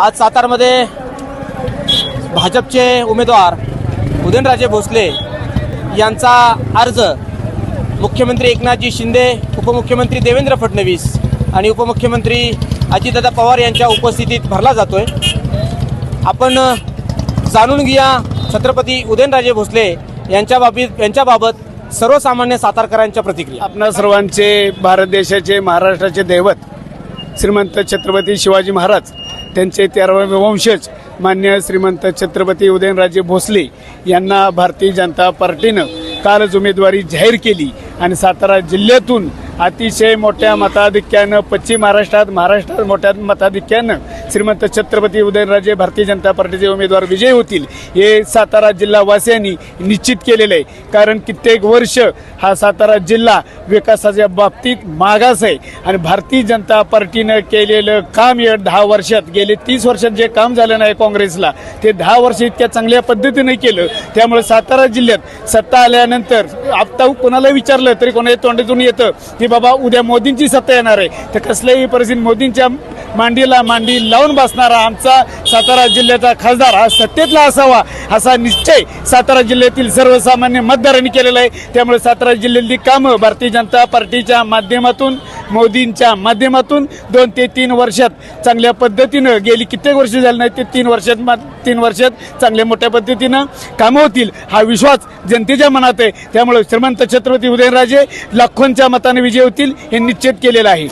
आज सातारमध्ये भाजपचे उमेदवार उदयनराजे भोसले यांचा अर्ज मुख्यमंत्री एकनाथजी शिंदे उपमुख्यमंत्री देवेंद्र फडणवीस आणि उपमुख्यमंत्री अजितदादा पवार यांच्या उपस्थितीत भरला जातोय. आपण जाणून घेऊया छत्रपती उदयनराजे भोसले यांच्या बाबीत यांच्याबाबत सर्वसामान्य सातारकरांच्या प्रतिक्रिया. आपणा सर्वांचे भारत देशाचे महाराष्ट्राचे दैवत श्रीमंत छत्रपती शिवाजी महाराज त्यांचे तेरावे वंशज मान्य श्रीमंत छत्रपती उदयनराजे भोसले यांना भारतीय जनता पार्टीनं कालच उमेदवारी जाहीर केली आणि सातारा जिल्ह्यातून अतिशय मोठ्या मताधिक्यानं पश्चिम महाराष्ट्रात महाराष्ट्रात मोठ्या मताधिक्यानं श्रीमंत छत्रपती उदयनराजे भारतीय जनता पार्टीचे उमेदवार विजयी होतील हे सातारा जिल्हावासियांनी निश्चित केलेलं आहे. कारण कित्येक वर्ष हा सातारा जिल्हा विकासाच्या बाबतीत मागास आहे आणि भारतीय जनता पार्टीनं केलेलं काम या दहा वर्षात गेले तीस वर्षात जे काम झालं नाही काँग्रेसला ते दहा वर्ष इतक्या चांगल्या पद्धतीने केलं. त्यामुळे सातारा जिल्ह्यात सत्ता आल्यानंतर आता कोणाला विचारलं तरी कोणाच्या तोंडातून येतं की बाबा उद्या मोदींची सत्ता येणार आहे. तर कसल्याही परिस्थितीत मोदींच्या मांडीला मांडी लावून बसणारा आमचा सातारा जिल्ह्याचा खासदार हा सत्तेतला असावा असा निश्चय सातारा जिल्ह्यातील सर्वसामान्य मतदारांनी केलेला आहे. त्यामुळे सातारा जिल्ह्यातली कामं भारतीय जनता पार्टीच्या माध्यमातून मोदींच्या माध्यमातून दोन ते तीन वर्षात चांगल्या पद्धतीनं गेली कित्येक वर्ष झाली नाही ते तीन वर्षात मा- तीन वर्षात चांगल्या मोठ्या पद्धतीनं कामं होतील हा विश्वास जनतेच्या मनात आहे. त्यामुळे श्रीमंत छत्रपती उदयनराजे लाखोंच्या मताने विजय होतील हे निश्चित केलेलं आहे.